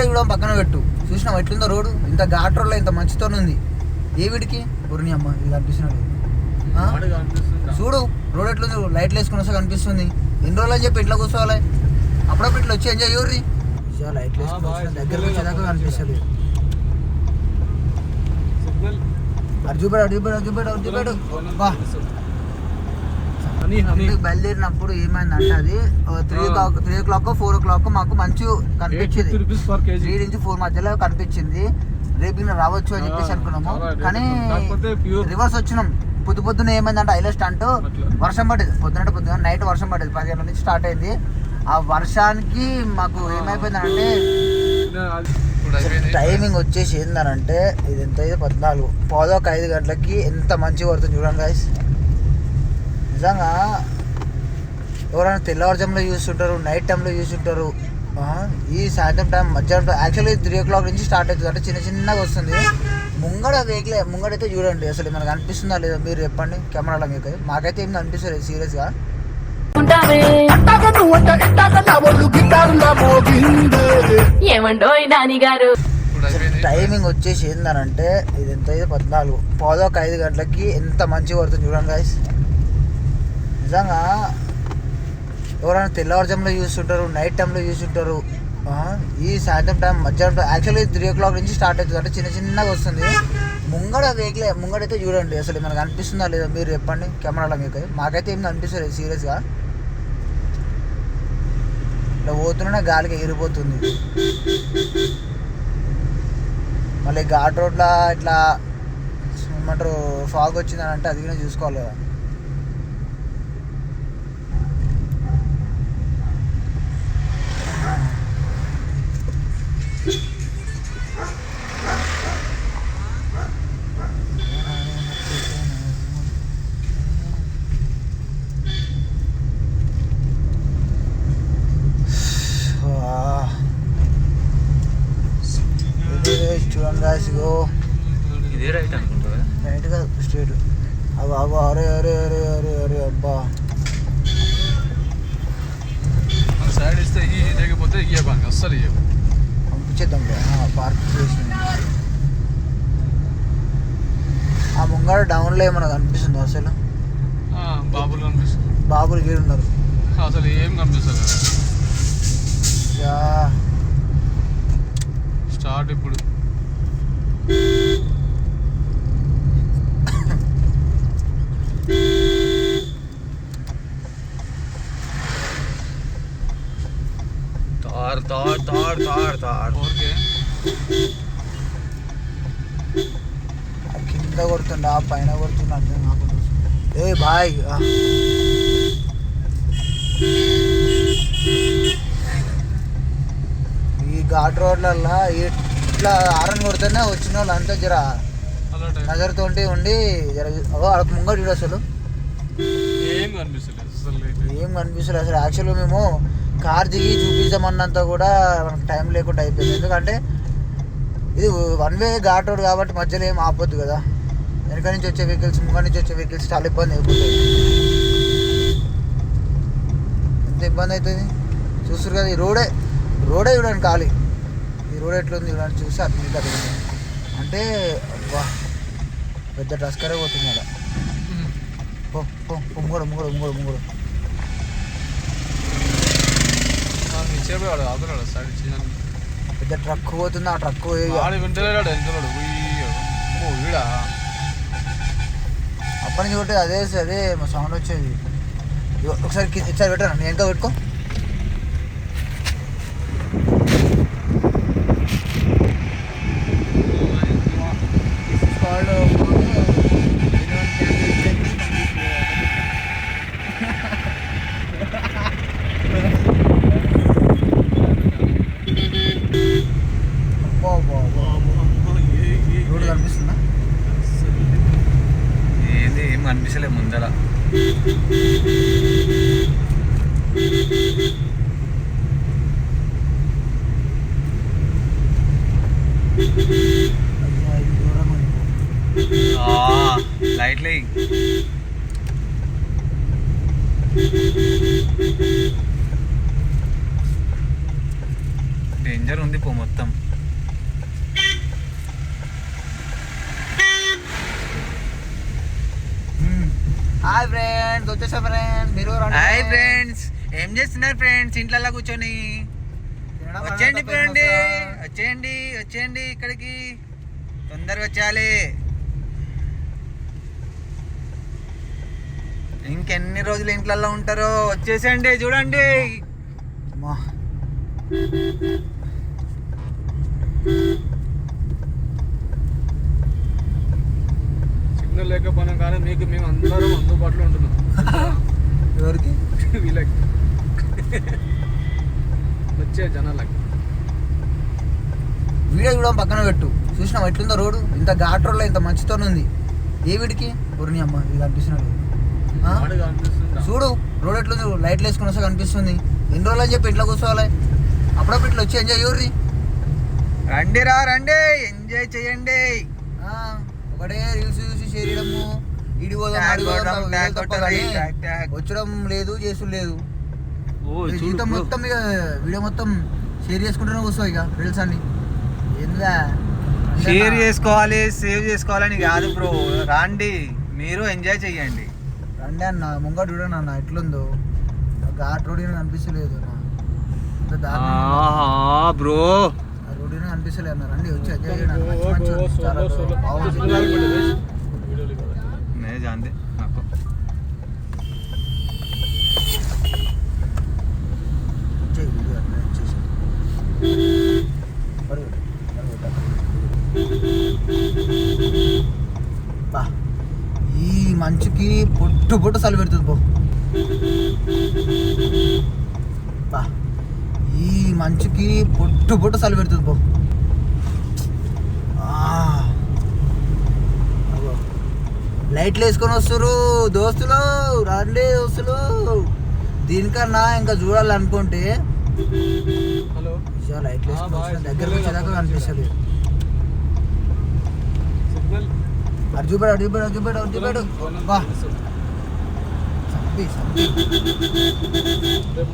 Video చూడడం పక్కన పెట్టు. చూసినావు? ఎట్లుందో రోడ్డు? ఇంత ఘాట్ రోడ్లో ఇంత మంచుతో ఉంది. ఏ వీడికి? ఊరిని అమ్మ ఇది కనిపిస్తున్నాడు ఆ? చూడు రోడ్ ఎట్లుంది లైట్లు వేసుకుని వస్తే కనిపిస్తుంది. ఎన్ని రోజులు అని చెప్పి ఇట్లా కూర్చోవాలి? అప్పుడప్పుడు ఇట్లా వచ్చి ఎంజాయ్ ఎవరి లైట్లు ఆ, బాగా దగ్గర వచ్చేదాకా కనిపిస్తుంది బా. బయలుదేరినప్పుడు ఏమైందంటే అది three o'clock three o'clock four o'clock మాకు మంచి కనిపించింది. త్రీ నుంచి ఫోర్ మధ్యలో కనిపించింది. రేపు ఇలా రావచ్చు అని చెప్పేసి అనుకున్నాము. కానీ. రివర్స్ వచ్చినాం. పొద్దు పొద్దున ఏమైందంటే హైలెస్ట్ అంటూ. వర్షం పడ్డది. పొద్దున పొద్దున నైట్ వర్షం పడ్డది. పది గంటల నుంచి స్టార్ట్ అయింది. ఆ వర్షానికి మాకు ఏమైపోయిందంటే టైమింగ్ వచ్చేసి ఏందనంటే ఇది ఎంత? అయితే పద్నాలుగు. పాదొక ఐదు గంటలకి ఎంత మంచిగా పడుతుంది చూడండి గాయస్ నిజంగా ఎవరైనా తెల్లవారుజాములో చూస్తుంటారు నైట్ టైంలో చూస్తుంటారు ఈ సాయంత్రం టైం మధ్యాహ్నం యాక్చువల్లీ త్రీ ఓ క్లాక్ నుంచి స్టార్ట్ అవుతుంది. అంటే చిన్న చిన్నగా వస్తుంది. ముంగడ వెహికల్ ముంగడైతే చూడండి అసలు మనకు అనిపిస్తుందా లేదా మీరు చెప్పండి కెమెరాలో మీకు. మాకైతే ఏం అనిపిస్తుంది సీరియస్గా టైమింగ్ వచ్చేసి ఏందనంటే ఇది? ఎంత అయితే పద్నాలుగు పాదొక ఐదు గంటలకి ఎంత మంచిగా పడుతుంది చూడండి గాయస్ నిజంగా ఎవరైనా తెల్లవారుజాములో చూస్తుంటారు నైట్ టైంలో చూస్తుంటారు ఈ సాయంత్రం టైం మధ్యాహ్నం యాక్చువల్లీ త్రీ ఓ క్లాక్ నుంచి స్టార్ట్ అవుతుంది. అంటే చిన్న చిన్నగా వస్తుంది. ముంగడ వెహికల్ ముంగడైతే చూడండి. అసలు మనకు అనిపిస్తుందా లేదా మీరు చెప్పండి కెమెరాలో మీకు. మాకైతే ఏం అనిపిస్తుంది సీరియస్గా ఇట్లా పోతున్నా గాలికి ఎగిరిపోతుంది. మళ్ళీ ఘాట్ రోడ్లో ఇట్లా ఏమంటారు ఫాగ్ వచ్చిందని అంటే అది కూడా చూసుకోవాలి కదా ఆ. ఇది చూడండి guys, ఇగో ఇదే రైట్ అనుకుంటా రైట్ కాదు స్ట్రేట్ అవి అవి అరే అరే అరే అరే అరే అబ్బా సైడ్ ఇస్తే ఈ లేకపోతే ఇయ్య బాగా అస్సలు ఇయ్య పంపించేద్దాం పార్క్ చేసి ఆ ముంగడ డౌన్లో ఏమన్నా కనిపిస్తుందో అసలు బాబులు కనిపిస్తుంది బాబులు గీడు ఉన్నారు అసలు ఏం కనిపిస్తుంది యా స్టార్ట్ ఇప్పుడు తార్ తార్ తార్ తార్ తార్ కింద కొడుతుండ పైన కొడుతుండ అర్థం కాకుండా ఏ బాయ్. ఈ ఘాట్ రోడ్లల్లో ఇట్లా ఆరన్ కొడితేనే వచ్చిన వాళ్ళు అంతా జర. నజర్తోటి ఉండి జర ముంగడు చూడు అసలు. ఏం కనిపిస్తలేదు. ఏం కనిపిస్తుంది అసలు. యాక్చువల్గా మేము కార్ దిగి చూపిద్దామన్నంత కూడా మనకు టైం లేకుండా అయిపోయింది. ఎందుకంటే ఇది వన్ వే ఘాట్ రోడ్ కాబట్టి మధ్యలో ఏం ఆపొద్దు కదా. వెనక నుంచి వచ్చే వెహికల్స్ ముంగ నుంచి వచ్చే వెహికల్స్ చాలా ఇబ్బంది అయిపోతుంది ఎంత ఇబ్బంది అవుతుంది? చూస్తారు కదా ఈ రోడే రోడే చూడండి ఖాళీ. ఈ రోడ్ ఎట్లుంది చూడండి చూసి అర్థం మీకు అర్థం అంటే పెద్ద టస్కరే పోతుంది అలా. ముంగడు ముంగడు ముంగడు ముంగడు. సైడ్ పెద్ద ట్రక్ పోతుంది ఆ ట్రక్ వింటలేడు ఓ వీడా? అప్పటి నుంచి కొట్టి అదే అదే మా సౌండ్ వచ్చేది. ఒకసారి ఒకసారి పెట్టాను నేను ఇంకా పెట్టుకో రోడ్డు కనిపిస్తుందా ఏంది ఏం కనిపిస్తలే ముందర అయ్యా, ఇది దూరం అయిపో. లైట్లే డేంజర్ ఉంది పో మొత్తం. హాయ్ ఫ్రెండ్స్ వచ్చేసా ఫ్రెండ్స్ మీరు. హాయ్ ఫ్రెండ్స్ ఏం చేస్తున్నారు ఫ్రెండ్స్ ఇంట్లో కూర్చొని. వచ్చేయండి ఫ్రెండ్ వచ్చేయండి వచ్చేయండి ఇక్కడికి. తొందరగా వచ్చేయాలి. ఇంకెన్ని రోజులు ఇంట్లో ఉంటారో? వచ్చేసేయండి చూడండి. అమ్మా. సిగ్నల్ లేకపోయినా కానీ మీకు మేము అందరం అందుబాటులో ఉంటున్నాం. ఎవరికి? వీళ్ళకి. వచ్చే జనాలకి. వీడియో చూడడం పక్కన పెట్టు. చూసినావు? ఎట్లుందో రోడ్డు? ఇంత ఘాట్ రోడ్లో ఇంత మంచితో ఉంది. ఏ వీడికి? ఊరిని అమ్మ ఇది కనిపిస్తున్నాడు చూడు రోడ్ ఎట్లుంది లైట్లు వేసుకుని వస్తే కనిపిస్తుంది. ఎన్ని రోజులు అని చెప్పి ఇంట్లో కూర్చోవాలి? అప్పుడప్పుడు ఇట్లా వచ్చి ఎంజాయ్ ఎవరి రండి రా రండి. ఎంజాయ్ చేయండి. ఒకటే రీల్స్ ట్యాగ్. వచ్చడం లేదు చేసుడు లేదు జీవితం మొత్తం ఇక వీడియో మొత్తం షేర్ చేసుకుంటూనే కూర్చో ఇక రీల్స్ అన్ని ఏందా షేర్ చేసుకోవాలి సేవ్ చేసుకోవాలని కాదు బ్రో రండి మీరు ఎంజాయ్ చేయండి రండి అన్న ముంగట చూడండి అన్న ఎట్లుందో ఆ ఘాట్ రోడ్ ఉంది. బ్రో ఆ రోడ్ ఏమీ కనిపించలేదు అన్న రండి వచ్చి. చాలా బాగుంది मैं जानते आपको ఎంజాయ్ వీడియో అన్న వచ్చేసి పరుగు, పరుగు, పరుగు. బా ఈ మంచుకి పొట్టు పొట్టు చలి పెడుతుంది పో బా ఈ మంచుకి పొట్టు పొట్టు చలి పెడుతుంది పో లైట్లు వేసుకొని వస్తారు దోస్తులు రాండి దోస్తులు. దీనికన్నా ఇంకా చూడాలనుకుంటే హలో. లైట్లు వేసుకొని దగ్గరకు వచ్చేదాకా కనిపిస్తలేదు. సిగ్నల్? అటు చూపెడు అటు చూపెడు అటు చూపెడు అటు చూపెడు. బా.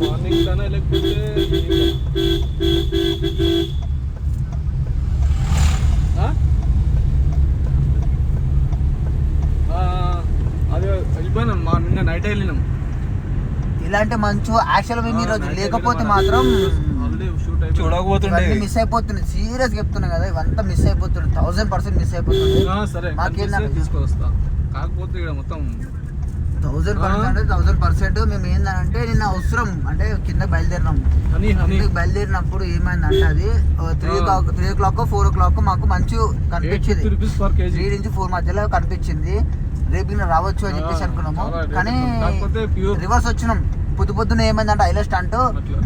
మార్నింగ్ లేకపోతే ఈవినింగ్ ఆ? ఆ, అదే వెళ్ళిపోయినాం మా నిన్న నైట్ వెళ్ళినాం ఇలాంటి మంచు యాక్చువల్ మేము ఈరోజు లేకపోతే మాత్రం చూడకపోతుండే. ఇవన్నీ మిస్ అయిపోతున్నాయి సీరియస్ చెప్తున్నా కదా ఇవంతా మిస్ అయిపోతుంది. థౌసండ్ పర్సెంట్ మిస్ అయిపోతుంది. ఆ, సరే మాకేందంటే తీసుకొస్తా. కాకపోతే ఇక్కడ మొత్తం థౌసండ్. పర్సెంట్ అంటే థౌసండ్ పర్సెంట్ మేము ఏంటంటే నిన్న అవసరం అంటే కింద బయలుదేరినాం. Honey honey. కిందకి బయలుదేరినప్పుడు ఏమైందంటే అది three. Clock three o'clock four o'clock మాకు మంచు కనిపించింది. త్రీ నుంచి ఫోర్ మధ్యలో కనిపించింది. రేపు రావచ్చు అని చెప్పేసి అనుకున్నాము. కానీ రివర్స్ వచ్చినాం. పొద్దు పొద్దున ఏమైందంటే హైలెస్ట్ అంటూ.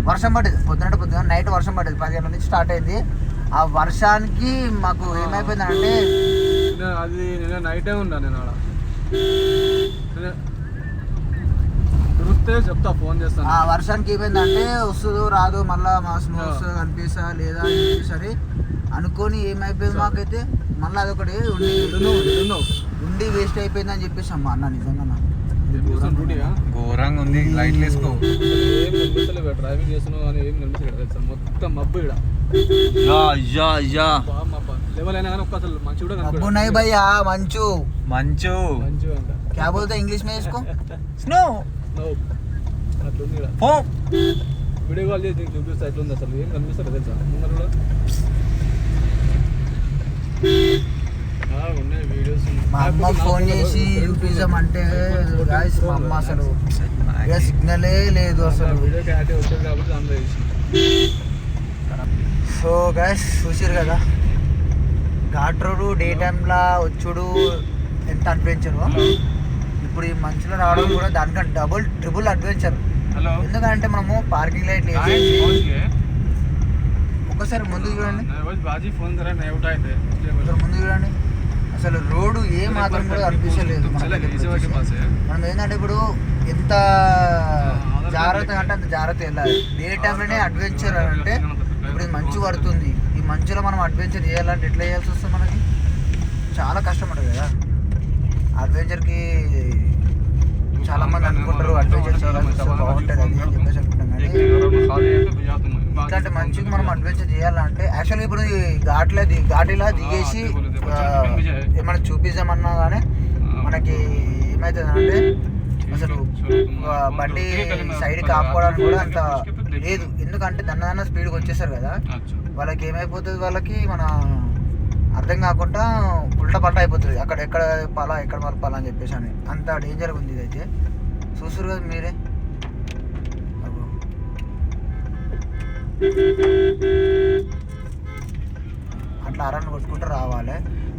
వర్షం పడ్డది పొద్దున పొద్దున నైట్ వర్షం పడ్డది పది గంటల నుంచి స్టార్ట్ అయింది ఆ వర్షానికి మాకు. ఏమైపోయిందంటే అది నిన్న నైటే ఉన్నా నేను ఆడ చెప్తా ఫోన్ చేస్తాను ఆ వర్షానికి ఏమైందంటే వస్తుందో రాదో మళ్ళా మా స్నో ఆ. వస్తుందో కనిపిస్తా లేదా అని అనుకొని ఏమైపోయింది మాకైతే మళ్ళీ అదొకటి ఉండి ఉండి వేస్ట్ అయిపోయింది అని చెప్పేసి అమ్మ అన్న నిజంగా నాకు. ఘోరంగా ఉంది. లైట్లు వేసుకో. ఏం డ్రైవింగ్ చేస్తున్నావు కానీ ఏం కనిపిస్తలేదు తెలుసా? మొత్తం మబ్బు ఇక్కడ. Yeah yeah yeah. లేవలైనా కానీ ఒక్క అసలు మంచి కూడా నై భయ్యా మంచు. మంచు. మంచు ఇంగ్లీష్ మే ఇస్కో స్నో. వీడియో కాల్ చేసి నీకు చూపిస్తే అట్లుంది అసలు? ఏం కనిపిస్తలేదు తెలుసా? ముందర కూడా. మా అమ్మ ఫోన్ చేసి చూపిద్దాం అంటే మా అమ్మ అసలు సిగ్నలే లేదు అసలు సో గాయస్ చూసారు కదా ఘాట్ రోడ్ డే టైంలో వచ్చుడు ఎంత అడ్వెంచర్ ఇప్పుడు ఈ మంచులో రావడం కూడా దానికంటే డబుల్ ట్రిపుల్ అడ్వెంచర్ ఎందుకంటే మనము పార్కింగ్ లైట్ ఒక్కసారి ముందు చూడండి ముందు చూడండి అసలు రోడ్డు ఏ మాత్రం కూడా కనిపించలేదు మనం ఏంటంటే ఇప్పుడు ఎంత జాగ్రత్త అంటే అంత జాగ్రత్త వెళ్ళాలి డే టైంలోనే అడ్వెంచర్ అంటే ఇప్పుడు ఇది మంచు పడుతుంది. ఈ మంచులో మనం అడ్వెంచర్ చేయాలంటే ఎట్లా చేయాల్సి వస్తుంది మనకి? చాలా కష్టం ఉంటుంది కదా. అడ్వెంచర్కి చాలా మంది అనుకుంటారు అడ్వెంచర్ చేయాలని బాగుంటుంది అని చెప్పేసి అనుకుంటాం కానీ ఇట్లాంటి మంచిగా మనం అడ్వెంచర్ చేయాలంటే యాక్చువల్గా ఇప్పుడు ఘాట్లో ఘాటిలా దిగేసి ఏమైనా చూపిద్దామన్నా కానీ మనకి ఏమవుతుంది అంటే అసలు బండి సైడ్కి ఆపుకోవడానికి కూడా అంత లేదు. ఎందుకంటే దన్న స్పీడ్కి వచ్చేసారు కదా. వాళ్ళకి ఏమైపోతుంది వాళ్ళకి మన అర్థం కాకుండా ఉల్టా పల్టా అయిపోతుంది. అక్కడ ఎక్కడ పలా ఎక్కడ మన పలా అని చెప్పేసి అని. అంత డేంజర్ ఉంది ఇదైతే. చూస్తారు కదా మీరే. అట్లా అరని కొట్టుకుంటూ రావాలి.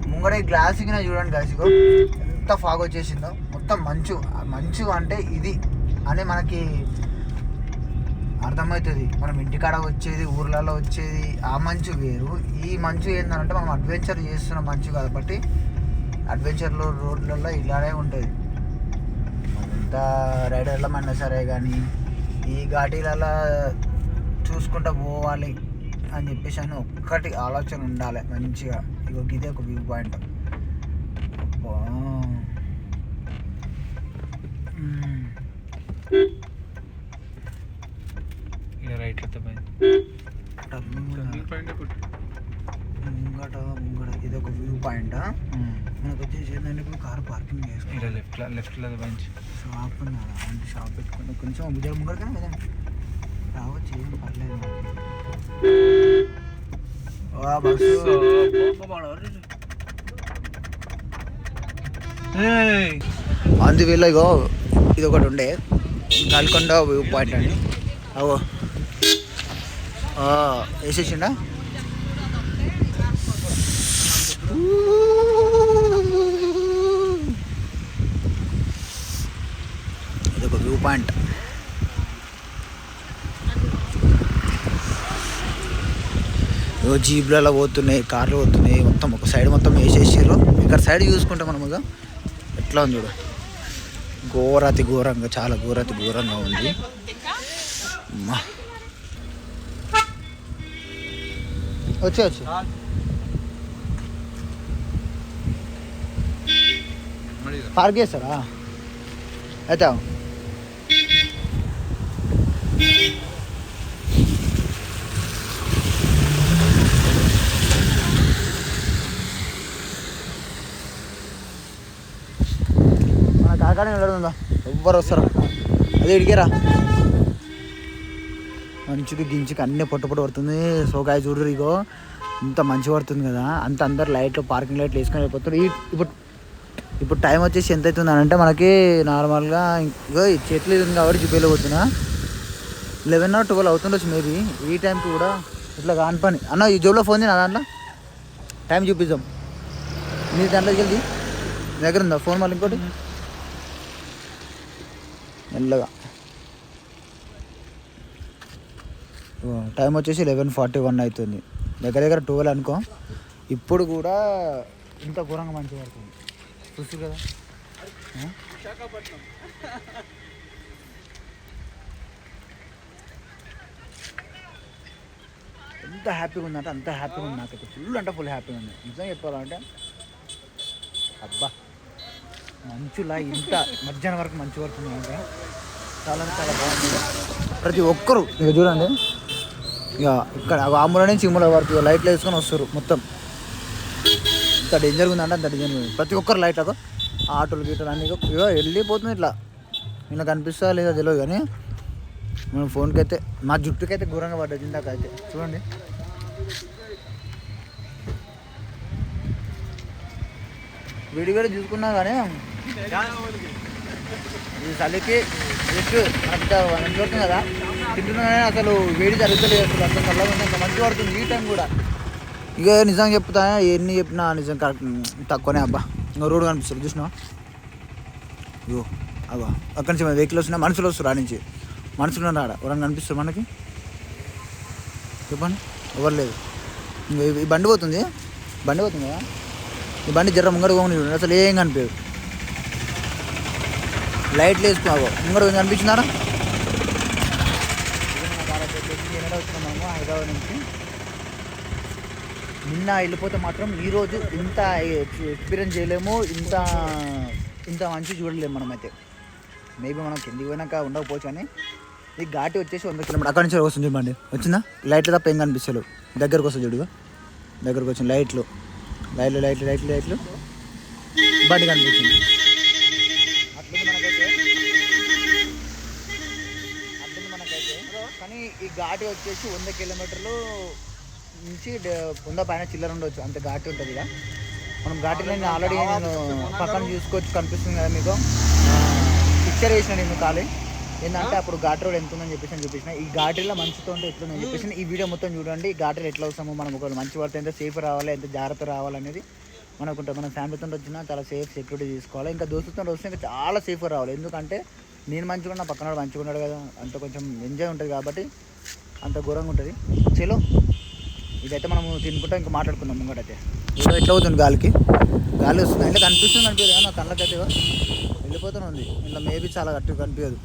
ముంగడ ఈ గ్లాస్ కింద చూడండి guys, ఇగో. ఎంత ఫాగ్ వచ్చేసిందో. మొత్తం మంచు మంచు అంటే ఇది అని మనకి అర్థమవుతుంది. మనం ఇంటికాడ వచ్చేది ఊర్లలో వచ్చేది ఆ మంచు వేరు. ఈ మంచు ఏంటంటే మనం అడ్వెంచర్ చేస్తున్న మంచు కాబట్టి అడ్వెంచర్లో రోడ్లలో ఇలానే ఉంటుంది. ఎంత రైడర్లమన్నా సరే కానీ ఈ ఘాటీలలో చూసుకుంటూ పోవాలి. అని చెప్పేసి అని ఒక్కటి ఆలోచన ఉండాలి మంచిగా. ఇగో ఇదే ఒక వ్యూ పాయింట్. రైట్ ముంగట ముంగట ఇది ఒక వ్యూ పాయింట్ మనకు వచ్చేసి ఏంటంటే ఇప్పుడు కార్ పార్కింగ్ చేసుకోవాలి లెఫ్ట్ లెఫ్ట్లో మంచి షాప్ అంటే షాప్ పెట్టుకుని కొంచెం ముంగట కానీ కదా. రావచ్చు ఏం పర్లేదు. మనకి. వా బస్సు అందు వీళ్ళు ఇగో ఇది ఒకటి ఉండే. నల్కొండ వ్యూ పాయింట్ అని అవో వేసేసిండా? ఇది ఒక వ్యూ పాయింట్. జీబ్లలో పోతున్నాయి కార్లు పోతున్నాయి మొత్తం ఒక సైడ్ మొత్తం వేసేసారు ఇక్కడ సైడ్ చూసుకుంటే మనం ఇక ఎట్లా ఉంది చూడు. ఘోరాతి ఘోరంగా చాలా ఘోరాతి ఘోరంగా ఉంది. అమ్మా. వచ్చి వచ్చి. పార్క్ చేస్తారా? అయితే. కానీ నిలబడుందా ఎవ్వరు వస్తారు. అదే ఇడికేరా. మంచిగా గించికి అన్నీ పొట్టు పొట్టు పడుతుంది. సోకాయ చూడరు ఇగో ఇంత మంచి పడుతుంది కదా. అంత అందరు లైట్లు పార్కింగ్ లైట్లు వేసుకొని వెళ్ళిపోతారు ఈ ఇప్పుడు ఇప్పుడు టైం వచ్చేసి ఎంత అవుతుంది అని అంటే మనకి నార్మల్గా ఇగో చెట్లు ఇది ఉంది కాబట్టి చూపేలో పోతున్నా. లెవెన్ ఆర్ ట్వెల్వ్ అవుతుండొచ్చు మేబీ ఈ టైంకి కూడా ఇట్లా కాని పని. అన్న ఈ జోబులో ఫోన్ నా దాంట్లో? టైం చూపిద్దాం. నీ దాంట్లోకి వెళ్ళి. దగ్గర ఉందా? ఫోన్ మళ్ళీ ఇంకోటి? మెల్లగా. టైం వచ్చేసి లెవెన్ ఫార్టీ వన్ అవుతుంది దగ్గర దగ్గర ట్వెల్వ్ అనుకో. ఇప్పుడు కూడా ఇంత ఘోరంగా మంచి పడుతుంది. చూసి కదా? ఎంత హ్యాపీగా ఉందంటే అంత హ్యాపీగా ఉంది నాకైతే. ఫుల్ అంటే ఫుల్ హ్యాపీగా ఉంది. నిజంగా చెప్పాలంటే. అబ్బా. మంచులా ఇంత మధ్యాహ్నం వరకు మంచి పడుతుంది అంటే చాలా అంటే చాలా బాగుంది. ప్రతి ఒక్కరు ఇక చూడండి. ఇక ఇక్కడ ఆముల నుంచి ఇమ్ముల వరకు ఇక లైట్లు వేసుకొని వస్తారు మొత్తం. ఇంత డేంజర్ ఉందంటే అంత డేంజర్ ఉంది. ప్రతి ఒక్కరు లైట్లకు ఆటోలు గీటలు అన్నీ ఇక వెళ్ళిపోతుంది ఇట్లా. ఇలా కనిపిస్తా లేదా తెలియదు కానీ మన ఫోన్కి అయితే మా జుట్టుకి అయితే ఘోరంగా పడ్డది ఇందాక అయితే చూడండి. వీడియో కూడా చూసుకున్నా కానీ ఈ చలికి జస్ట్ అంత పడుతుంది కదా. తింటున్నానే అసలు వేడి జరుగుతలేదు అసలు. అంత చల్లగా ఉంది అంత మంచి పడుతుంది ఈ టైం కూడా. ఇక నిజంగా చెప్తా ఎన్ని చెప్పినా నిజం కరెక్ట్ తక్కువనే అబ్బా. ఇంకా రోడ్డు కనిపిస్తుంది చూసినావా? ఇగో అబ్బా అక్కడి నుంచి వెహికల్ వస్తున్నాయి మనుషులు వస్తారు ఆ నుంచి. మనుషులు ఉన్నారు? ఆడ ఎవరైనా కనిపిస్తారు మనకి? చెప్పండి. ఎవరు లేదు ఈ- ఈ బండి పోతుంది. బండి పోతుంది కదా? ఈ బండి జర్ర ముంగడు పోని అసలు ఏం కనిపించదు లైట్లు వేసుకో. కొంచెం కనిపించినారా? వచ్చినాము హైదరాబాద్ నుంచి నిన్న వెళ్ళిపోతే మాత్రం ఈరోజు ఇంత ఎక్స్పీరియన్స్ చేయలేము ఇంత ఇంత మంచి చూడలేము మనమైతే. మేబీ మనం కిందికి పోయినాక ఉండకపోవచ్చు కానీ ఈ ఘాటి వచ్చేసి వంద కిలోమీటర్. అక్కడ నుంచి వస్తుంది చూడండి. వచ్చిందా? లైట్లు తప్ప ఏం కనిపిస్తలేవు. దగ్గరకు వస్తుంది చూడుగా దగ్గరకు వచ్చింది లైట్లు. లైట్లు లైట్లు లైట్లు లైట్లు. బండి కనిపించింది. ఈ ఘాటి వచ్చేసి వంద కిలోమీటర్లు నుంచి వంద పైన చిల్లర ఉండొచ్చు. అంత ఘాటి ఉంటుంది ఇక మనం ఘాటిలో నేను ఆల్రెడీ నేను పక్కన చూసుకోవచ్చు కనిపిస్తుంది కదా మీకు. పిక్చర్ వేసిన నేను ఖాళీ ఏంటంటే అప్పుడు ఘాట్ రోడ్ ఎంత ఉందని చెప్పేసి నేను చూపించిన ఈ ఘాటీలో మంచితో ఉంటే ఎట్లుందని చెప్పేసి ఈ వీడియో మొత్తం చూడండి. ఈ ఘాటీలో ఎట్లా వస్తామో మనం ఒకవేళ మంచి పడితే ఎంత సేఫ్ రావాలి ఎంత జాగ్రత్త రావాలనేది మనకు ఉంటుంది మన ఫ్యామిలీతో వచ్చినా చాలా సేఫ్ సెక్యూరిటీ తీసుకోవాలి. ఇంకా దోస్తుతో వస్తే ఇంకా చాలా సేఫ్గా రావాలి. ఎందుకంటే నేను మంచిగా ఉన్నా పక్కన మంచిగా కదా అంత కొంచెం ఎంజాయ్ ఉంటుంది కాబట్టి అంత ఘోరంగా ఉంటుంది. చలో ఇదైతే మనము తినుకుంటాం ఇంకా మాట్లాడుకుందాం ముంగటైతే. ఇదో ఎట్లా అవుతుంది గాలికి? గాలి వస్తుంది. అంటే కనిపిస్తుంది అనిపించదు కానీ నా కళ్ళకైతే వెళ్ళిపోతూనే ఉంది. ఇంకా మేబీ చాలా గట్టి కనిపించదు